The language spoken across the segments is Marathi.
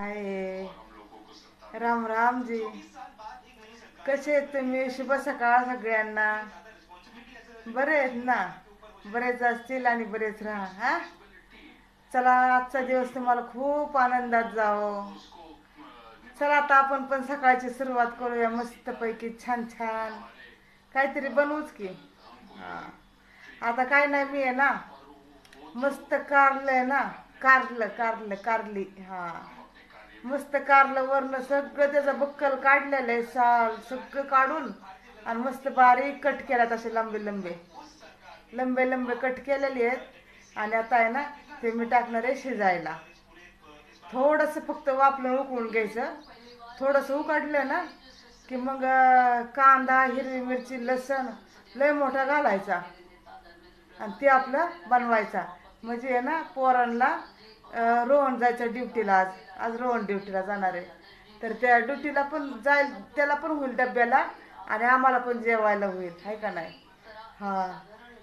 हाय. राम राम जी. कसे आहेत तुम्ही? शुभ सकाळ सगळ्यांना. बरे आहेत ना? बरेच असतील आणि बरेच राहा हा? चला आजचा दिवस तुम्हाला खूप आनंदात जावं. चला आता आपण पण सकाळची सुरुवात करूया. मस्तपैकी छान छान काहीतरी बनवूच की. हा. आता काय नाही मी आहे ना मस्त कारलं आहे ना. कारलं कारलं कारली. हा. मस्त कारलं वरनं सगळं त्याचं बक्कल काढलेलं आहे साल सगळं काढून. आणि मस्त बारीक कट केल्यात असे लंबे लंबे. लंबे लंबे कट केलेले आहेत. आणि आता आहे ना ते मी टाकणार आहे शिजायला. थोडंसं फक्त वापलं उकळून घ्यायचं. थोडंसं उकडलं ना की मग कांदा हिरवी मिरची लसण लय मोठा घालायचा. आणि ते आपलं बनवायचा. म्हणजे आहे ना पोरांना रोहन जायचं ड्युटीला आज. आज रोहन ड्युटीला जाणार आहे. तर त्या ड्युटीला पण जाईल त्याला पण होईल डब्याला आणि आम्हाला पण जेवायला होईल आहे का नाही? हां.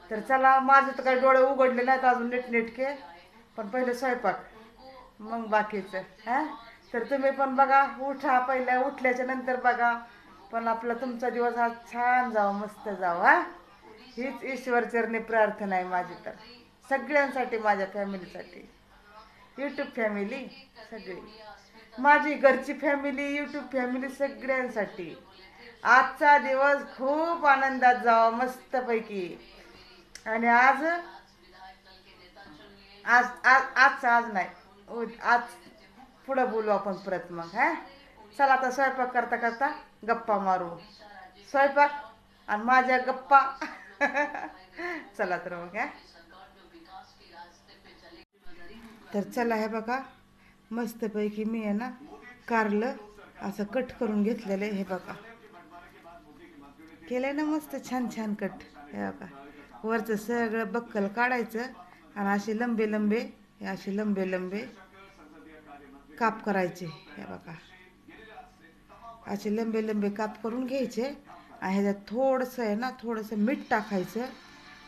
तर चला माझं तर काही डोळे उघडले नाहीत अजून नीटनेटके पण पहिले स्वयंपाक. मग बाकीचं हां? तर तुम्ही पण बघा उठा पहिल्या उठल्याच्या नंतर बघा. पण आपला तुमचा दिवस आज छान जावं मस्त जावं हा? हीच ईश्वरचरणी प्रार्थना आहे माझी तर. सगळ्यांसाठी माझ्या फॅमिलीसाठी यूट्यूब फॅमिली सगळी. माझी घरची फॅमिली यूट्यूब फॅमिली सगळ्यांसाठी. आजचा दिवस खूप आनंदात जावा मस्तपैकी. आणि आज आज आज आजचा आज नाही. उ- आज पुढं बोलू आपण परत मग हा? चला आता स्वयंपाक करता करता गप्पा मारू. स्वयंपाक आणि माझ्या गप्पा. चला तर मग हा? तर चला हे बघा मस्तपैकी मी आहे ना कारलं असं कट करून घेतलेलं आहे हे बघा. केलं ना मस्त छान छान कट हे बघा. वरचं सगळं बक्कल काढायचं आणि असे लंबे लंबे हे असे लंबे लंबे काप करायचे हे बघा. असे लंबे लंबे काप करून घ्यायचे आणि ह्याच्यात थोडंसं आहे ना थोडंसं मीठ टाकायचं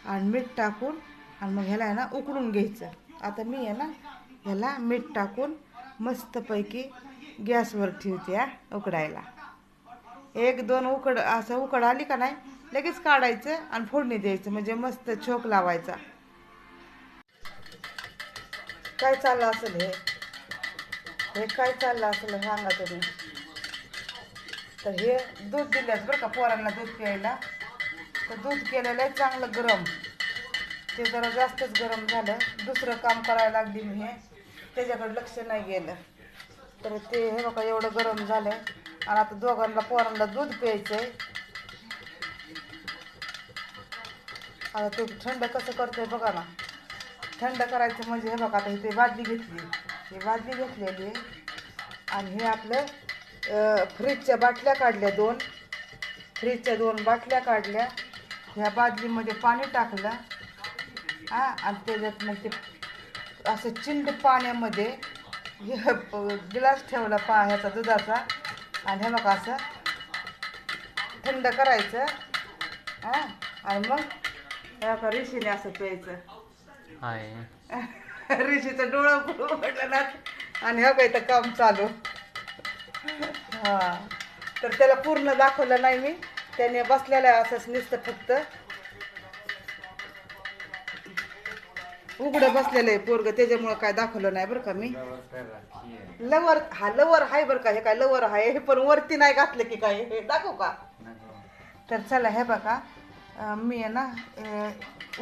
आणि मीठ टाकून आणि मग ह्याला आहे ना उकडून घ्यायचं. आता मी आहे ना ह्याला मीठ टाकून मस्तपैकी गॅसवर ठेवते हा उकडायला. एक दोन उकड असं उकड आली का नाही लगेच काढायचं आणि फोडणी द्यायचं म्हणजे मस्त छोक लावायचा. काय चाललं असेल हे? हे काय चाललं असेल सांगा तुम्ही. तर हे दूध दिल्यास बरं का पोरांना दूध प्यायला. तर दूध केलेलं आहे चांगलं गरम. ते जरा जास्तच गरम झालं. दुसरं काम करायला लागली मी हे. त्याच्याकडे लक्ष नाही गेलं. तर ते हे बघा एवढं गरम झालं आणि आता दोघांना पोरांना दूध प्यायचं आहे आता ते थंड कसं करतोय बघा ना. थंड करायचं म्हणजे हे बघा आता इथे बादली घेतली. ही बादली घेतलेली आहे. आणि हे आपलं फ्रीजच्या बाटल्या काढल्या दोन. फ्रीजच्या दोन बाटल्या काढल्या. ह्या बादलीमध्ये पाणी टाकलं. हा आणि त्याच्यात मग ते असं चिंड पाण्यामध्ये हे गिलास ठेवला पा ह्याचा दुधाचा. आणि हे बघा असं थंड करायचं हा आणि मग बघा ऋषीने असं प्यायचं. हाय. ऋषीचं डोळं उघडलं ना आणि हा काही तर काम चालू. हा. तर त्याला पूर्ण दाखवलं नाही मी. त्याने बसलेलं आहे असंच नुसतं फक्त. उघडं बसलेलं आहे पोरग त्याच्यामुळं काय दाखवलं नाही बरं का मी. लवर हा लवर आहे बरं का हे काय लवर आहे हे पण वरती नाही घातलं की काय हे दाखवू का? तर चला हे बघा मी आहे ना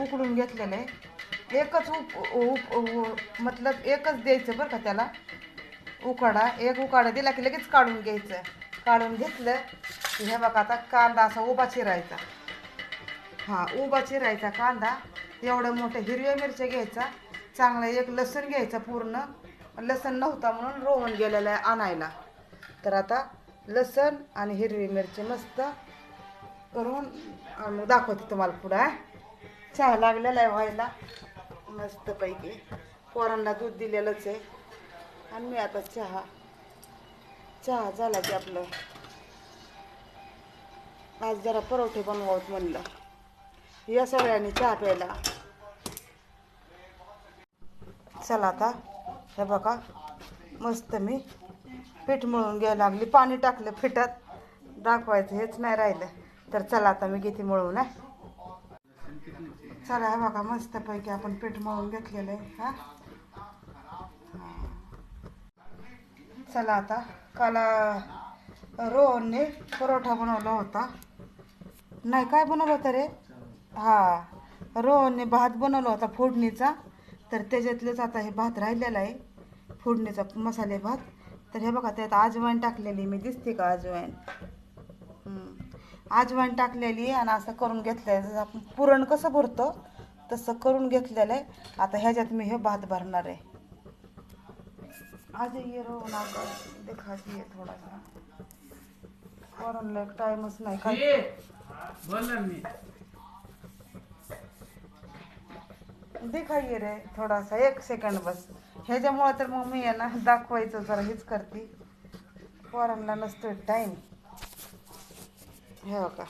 उकडून घेतलेलं आहे. एकच उप उप मतलब एकच द्यायचं बरं का त्याला. उकाडा एक उकाडा दिला की लगेच काढून घ्यायचं. काढून घेतलं की हे बघा आता कांदा असा उभा चिरायचा. हा उभा चिरायचा कांदा. एवढं मोठं हिरव्या मिरच्या घ्यायचा चांगला एक लसूण घ्यायचा पूर्ण. लसण नव्हता म्हणून रोवण गेलेला आहे आणायला. तर आता लसण आणि हिरवी मिरची मस्त करून दाखवते तुम्हाला पुढं चहा लागलेला आहे व्हायला. मस्तपैकी पोरांना दूध दिलेलंच आहे. आणि मी आता चहा चहा झाला की आपलं. आज जरा परोठे बनवावत म्हणलं. या सगळ्यांनी चहा प्यायला. चला आता हे बघा मस्त मी पीठ मळून घ्यायला लागली. पाणी टाकलं पिठात दाखवायचं हेच नाही राहिलं. तर चला आता मी घेते मळून हा. चला हे बघा मस्तपैकी आपण पीठ मळून घेतलेलं आहे हा. चला आता काल रोहनने परोठा बनवला होता. नाही काय बनवलं होतं रे? हा रोहनने भात बनवला होता फोडणीचा. तर त्याच्यातलंच आता हे भात राहिलेला आहे. फोडणीचा मसाले भात. तर हे बघा त्यात आजवाईन टाकलेली मी. दिसते का आजवाईन? अजवाईन आजवाईन टाकलेली आहे आणि असं करून घेतलं आहे जसं आपण पुरण कसं भरतो तसं करून घेतलेलं आहे. आता ह्याच्यात मी हे भात भरणार आहे. आज ये रोहन आता देखा ये थोड़ा सा टाइमच नाही. काय बोल रे थोडासा एक सेकंड बस. ह्याच्यामुळं तर मग मी आहे ना दाखवायचं जरा हेच करते. पोरांना नसतो टाईम हे का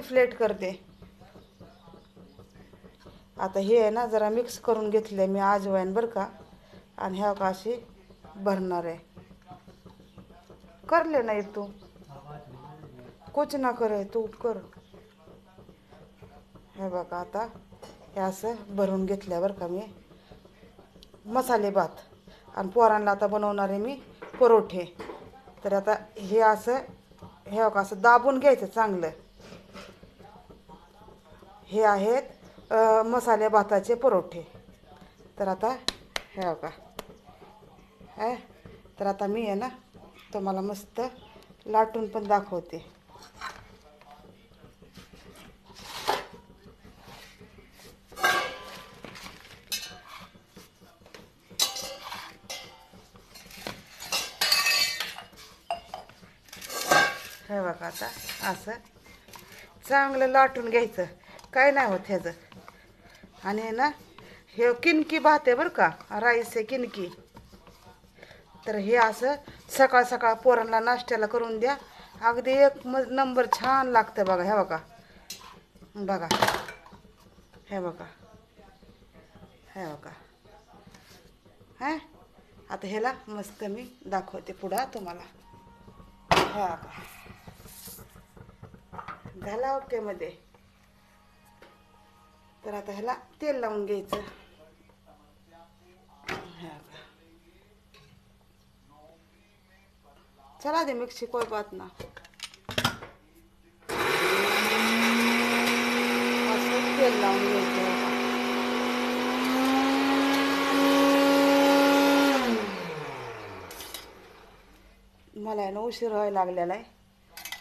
फ्लेट करते. आता हे आहे ना जरा मिक्स करून घेतले मी आजवाईन बरं का. आणि ह्या का अशी भरणार आहे. करले नाही तू. कुछ ना करे तू कर. हे बघा आता हे असं भरून घेतल्यावर का मी मसाले भात आणि पोरांना आता बनवणार आहे मी परोठे. तर आता हे असं हे बघा असं दाबून घ्यायचं चांगलं. हे आहेत मसाले भाताचे परोठे. तर आता हे बघा. हे तर आता मी आहे ना तुम्हाला मस्त लाटून पण दाखवते हे बघा आता असं. चांगलं लाटून घ्यायचं. काय नाही होत ह्याचं. आणि हे ना हे किनकी भात आहे बरं का राईस आहे किनकी. तर हे असं सकाळ सकाळ पोरांना नाश्त्याला करून द्या. अगदी एक म नंबर छान लागतं बघा हे बघा. बघा. हे बघा. हे बघा. हा? आता ह्याला मस्त मी दाखवते पुढं तुम्हाला. हे बघा. झाला ओके मध्ये. तर आता ह्याला तेल लावून घ्यायचं. चला दे मिक्सी कोई बात ना. असं तेल लावून घ्यायचं मला आहे ना उशीर व्हायला लागलेला आहे.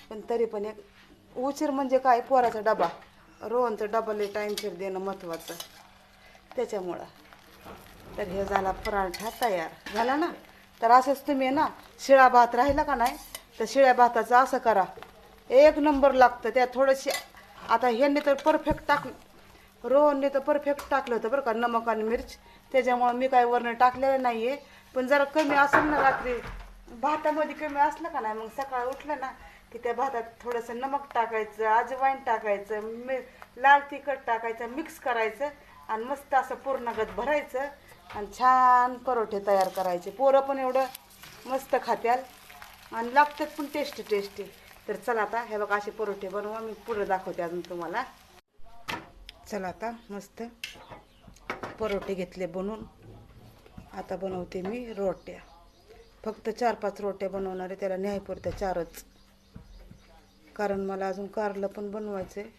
पण तरी पण एक उशीर म्हणजे काय? पोराचा डबा. रोहनचा डबाला टाईमशीर देणं महत्त्वाचं त्याच्यामुळं. तर हे झाला पराठा तयार. झाला ना? तर असंच तुम्ही ना शिळा भात राहिला का नाही? तर शिळ्या भाताचं असं करा. एक नंबर लागतं त्या थोडंशी. आता ह्यांनी तर परफेक्ट टाक रोहनने तर परफेक्ट टाकलं होतं बरं का नमक आणि मिर्च. त्याच्यामुळं मी काय वरण टाकलेलं नाही आहे पण जरा कमी असेल ना रात्री. भातामध्ये कमी असलं का नाही? मग सकाळी उठलं ना की त्या भातात थोडंसं नमक टाकायचं अजवाईन टाकायचं मी लाल तिखट टाकायचं मिक्स करायचं आणि मस्त असं पूर्णगत भरायचं आणि छान परोठे तयार करायचे. पोरं पण एवढं मस्त खात्याल आणि लागतात पण टेस्टी टेस्टी तर चला आता हे बघा असे परोठे बनवा मी पुढं दाखवते अजून तुम्हाला. चला आता मस्त परोठे घेतले बनवून आता बनवते मी रोट्या. फक्त चार पाच रोट्या बनवणारे त्याला न्यायपुरत्या चारच. कारण मला अजून कारलं पण बनवायचं आहे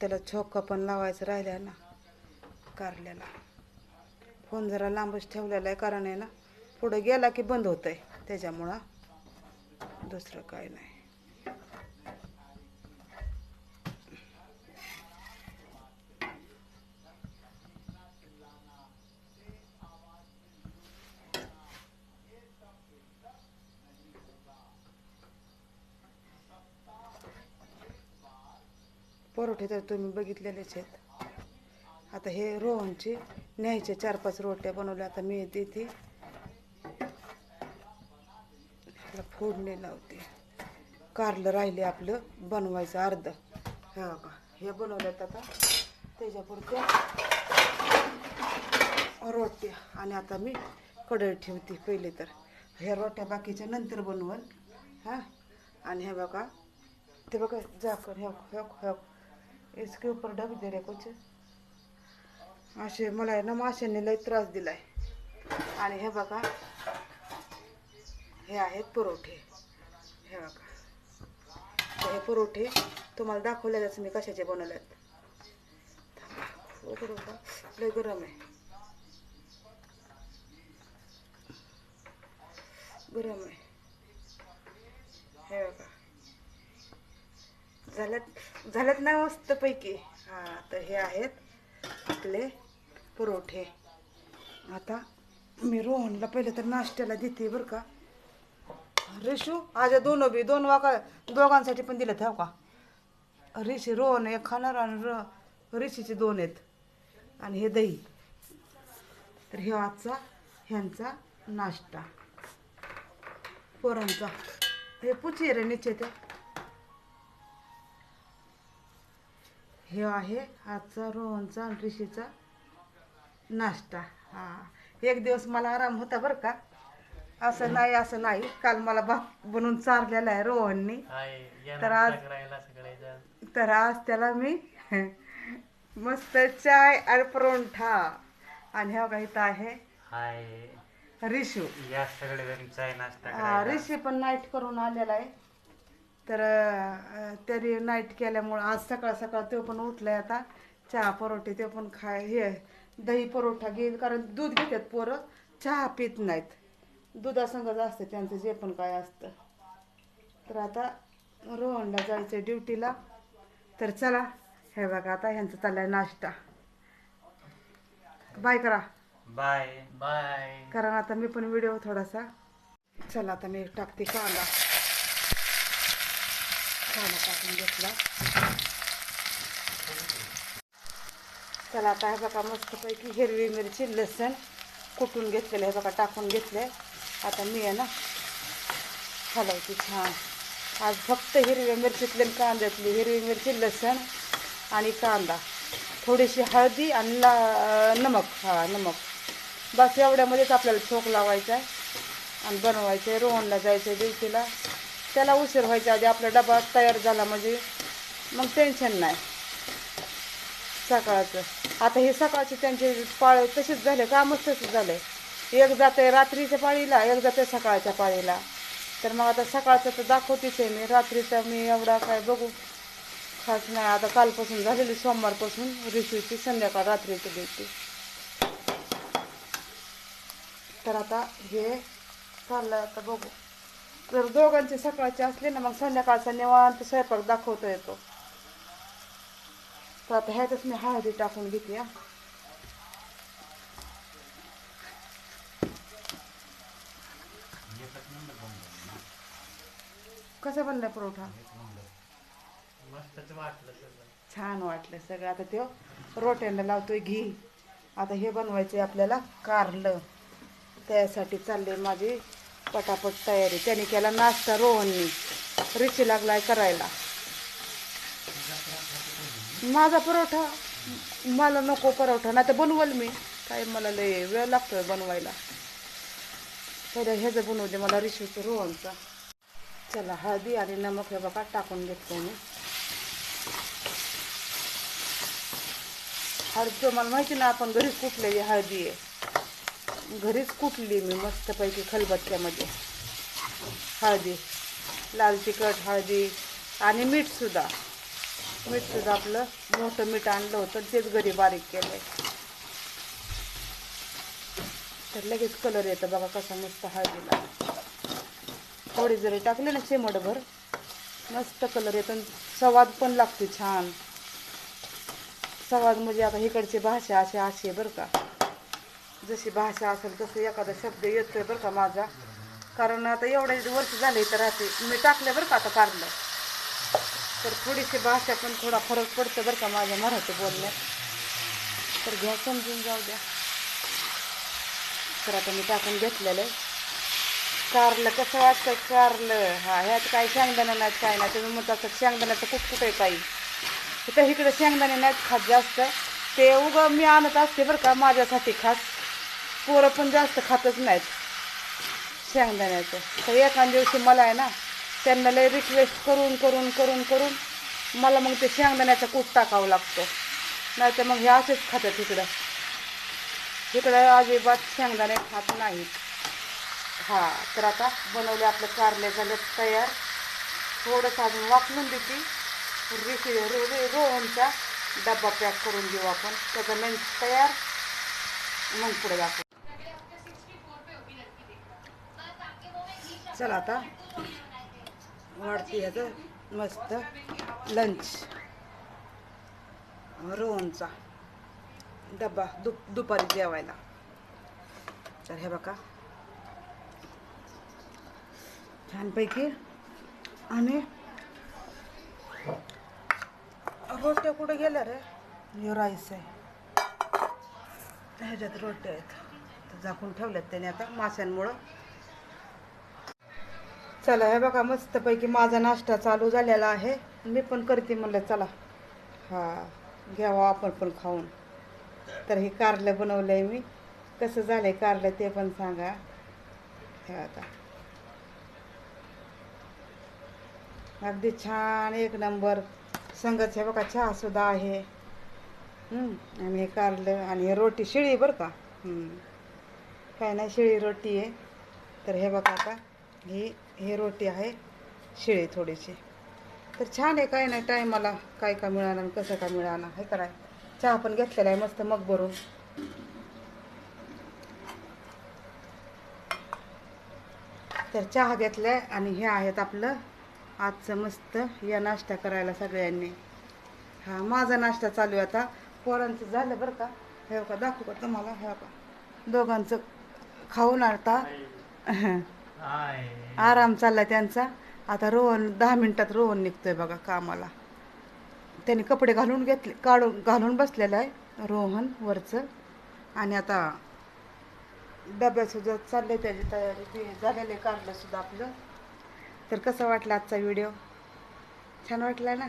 त्याला छोका पण लावायचं राहिलं आहे ना कारल्याला. फोन जरा लांबच ठेवलेला आहे कारण आहे ना पुढं गेला की बंद होतं आहे त्याच्यामुळं दुसरं काय नाही. परोठे तर तुम्ही बघितलेलेच आहेत. आता हे रोहनचे न्यायचे चार पाच रोट्या बनवल्या आता मी देते. ह्याला फोडणी लावते. कारलं राहिले आपलं बनवायचं अर्ध. हे बघा हे बनवल्यात आता. त्याच्यापुरत्या रोट्या. आणि आता मी कढई ठेवते पहिले तर. ह्या रोट्या बाकीच्या नंतर बनवल हां? आणि हे बघा ते बघा जाकर ह्या ह्या ह्या इसके ऊपर ढक दे रे कुछ। असे मला आहे ना माशांनी लय त्रास दिलाय. आणि हे बघा हे आहेत परोठे हे बघा. हे परोठे तुम्हाला दाखवलेलंच मी कशाचे बनवले आहेत का लय गरम आहे. गरम आहे. हे बघा. झाल्यात. झाल्यात ना मस्तपैकी. हां तर हे आहेत आपले परोठे आता मी रोहनला पहिले तर नाश्त्याला देते बरं का. रेशू आज दोन बी दोन वाका दोघांसाठी पण दिलं हो का? रेशी रोहन एक खाणार आणि र रेशीचे दोन आहेत. आणि हे दही. तर हे आजचा ह्यांचा नाश्ता. पोरांचा. हे पुची रे निश्चित हे आहे आजचा रोहनचा आणि ऋषीचा नाश्ता. हा. एक दिवस मला आराम होता बरं का. असं नाही असं नाही. काल मला भात बनवून चारलेला आहे रोहननी. तर आज- तर आज त्याला मी मस्त चाय आणि परोठा आणि हे इथं आहे रिशू. या सगळे चाय नाश्ता हा, ऋषी पण नाईट करून आलेला आहे. तर तरी नाईट केल्यामुळं आज सकाळ सकाळ तो पण उठलाय आता. चहा परोठे ते पण खाय हे दही परोठा घेईल कारण दूध घेतात पोरं चहा पित नाहीत. दुधासंगच असतं त्यांचं जे पण काय असतं. तर आता रोहनला जायचं ड्युटीला. तर चला हे बघा आता ह्यांचं चाललाय नाश्ता. बाय करा. बाय. बाय. कारण आता मी पण व्हिडिओ थोडासा चला आता मी टाकते कांदा. कांदा घेतला. चला आता हे बघा मस्तपैकी हिरवी मिरची लसण कुटून घेतलेलं हे बघा टाकून घेतले आता मी आहे ना हलवते छान. आज फक्त हिरव्या मिरचीतले कांद्यातली. हिरवी मिरची लसण आणि कांदा. थोडीशी हळदी आणि ला नमक. हा नमक. बस एवढ्यामध्येच आपल्याला चोख लावायचा आहे आणि बनवायचं आहे रोहनला जायचं आहे ड्युटीला त्याला उशीर व्हायच्या आधी आपला डबा तयार झाला म्हणजे मग टेन्शन नाही. सकाळचं. आता हे सकाळचे त्यांचे पाळ तसेच झाले कामच तसेच आहे एक जाते रात्रीच्या पाळीला एक जाते सकाळच्या पाळीला. तर मग आता सकाळचं तर दाखवतेच आहे मी रात्रीचा मी एवढा काय बघू खास नाही. आता कालपासून झालेली सोमवारपासून रिसिवची संध्याकाळ रात्रीची भेटते तर आता हे चाललं आता बघू. जर दोघांचे सकाळचे असले ना मग संध्याकाळचा निवांत स्वयंपाक दाखवता येतो. तर आता ह्यातच मी हळदी टाकून घेते हा. कसा परोठा वाटलं सगळं. छान वाटलं सगळं. आता ते रोट्यांना लावतोय घी. आता हे बनवायचे आपल्याला कारलं. त्यासाठी चालले माझी पटापट तयारी. त्याने केला नाश्ता रोहननी. रिची लागलाय करायला. माझा परोठा? मला नको परोठा नाही तर बनवल मी. काय मला लय वेळ लागतोय बनवायला. पहिलं ह्याचं बनवू मला रिशीचं रोहनचा. चला हळदी आणि नमक हे बघा टाकून घेतलं मी. हळद मला माहिती ना आपण घरीच कुठलेली हळदी आहे. घरीच कुटली मी मस्तपैकी खलबत्त्यामध्ये. हळदी लाल तिखट हळदी आणि मीठसुद्धा मीठसुद्धा आपलं मोठं मीठ आणलं होतं तेच घरी बारीक केलं आहे तर लगेच कलर येतं बघा कसा मस्त हळदीला. थोडी जरी टाकले ना चिमटभर मस्त कलर येतो सवाद स्वाद पण लागते छान. सवाद म्हणजे आता इकडची भाषा अशी अशी आहे बरं का. जशी भाषा असेल तसं एखादा शब्द येतोय बरं का माझा. कारण आता एवढ्या वर्ष झाले तर राहते मी टाकलं बरं का आता कारलं तर थोडीशी भाषा पण थोडा फरक पडतो बरं का माझ्या मराठी बोलण्यात. तर घ्या समजून जाऊ द्या. तर आता मी टाकून घेतलेलं आहे. कारलं कसं वाटतं? कारलं. हा ह्यात काही शेंगदाणा नाहीत काय नाही. तुम्ही म्हणता असं शेंगदाण्याचं कुठकुठ आहे काही तर इकडे शेंगदाणे नाहीत खात जास्त. ते उगं मी आणत असते बरं का माझ्यासाठी खास. पोरं पण जास्त खातच नाहीत. शेंगदाण्याचं. तर एका दिवशी मला आहे ना त्यांना लय रिक्वेस्ट करून करून करून करून मला मग ते शेंगदाण्याचा कूट टाकावं लागतो. नाही तर मग हे असेच खातात इकडं. इकडं अजिबात शेंगदाणे खात नाहीत. हा तर आता बनवले आपलं कारले झालं तयार. थोडंसं अजून वापरून देते. रिशी रो रोहनचा डब्बा पॅक करून देऊ आपण. त्याचा मेन तयार. मग पुढे दाखवू. चला आता. वाढते याचं मस्त लंच रोहनचा डब्बा दुप दुपारी जेवायला. तर हे बघा. छानपैकी आणि रोट्या कुठे गेल्या रे? हे राईस आहे. ह्याच्यात रोट्या आहेत. झाकून ठेवल्यात त्याने आता माश्यांमुळं चला हे बघा मस्तपैकी माझा नाश्ता चालू झालेला आहे. मी पण करते म्हणलं चला. हा घ्यावा आपण पण खाऊन. तर हे कारलं बनवलं आहे मी. कसं झालं आहे कारलं ते पण सांगा. हे आता. अगदी छान एक नंबर. संगत हे बघा चहा सुद्धा आहे. आणि हे कारलं आणि हे रोटी शिळी बरं का? काय नाही शिळी रोटी आहे. तर हे बघा आता ही हे रोटी आहे शिळी थोडीशी. तर छान आहे काय नाही टायमाला काय का मिळालं आणि कसं का मिळालं हे कराय चहा पण घेतलेला आहे मस्त मग भरून. तर चहा घेतलाय आणि हे आहेत आपलं आजचं मस्त या नाश्ता करायला सगळ्यांनी. हा माझा नाश्ता चालू आहे आता. पोरांचं झालं बरं का? हे का दाखवू का तुम्हाला? हे का दोघांचं खाऊन आता. आराम चालला त्यांचा. आता रोहन दहा मिनिटात रोहन निघतोय बघा कामाला. त्यांनी कपडे घालून घेतले काढून घालून बसलेलं आहे रोहन वरचं. आणि आता डब्यासुद्धा चालले त्याची तयारी ते झालेलं काढलं सुद्धा आपलं. तर कसं वाटलं आजचा व्हिडिओ? छान वाटला ना?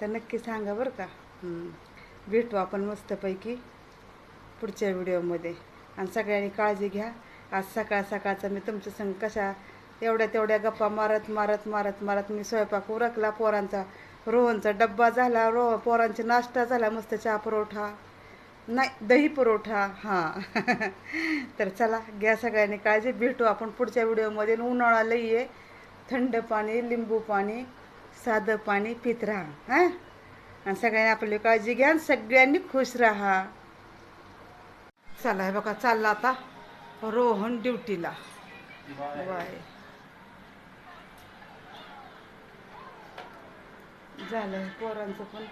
तर नक्की सांगा बरं का. भेटू आपण मस्तपैकी पुढच्या व्हिडिओमध्ये. आणि सगळ्यांनी काळजी घ्या. आज सकाळ सकाळचं मी तुमच्या संग कशा एवढ्या तेवढ्या गप्पा मारत मारत मारत मारत मी स्वयंपाक उरकला पोरांचा. रोहनचा डब्बा झाला रो पोरांचा नाश्ता झाला मस्त चहा पुरवठा. नाही दही पुरवठा हां. तर चला घ्या सगळ्यांनी काळजी भेटू आपण पुढच्या व्हिडिओमध्ये. उन्हाळा लई आहे. थंड पाणी लिंबू पाणी साधं पाणी पित राहा हां. आणि सगळ्यांनी आपली काळजी घ्या आणि सगळ्यांनी खुश राहा. चला हे बघा चालला आता. रोहन ड्युटीला. बाय. झालं पोरांचं पण.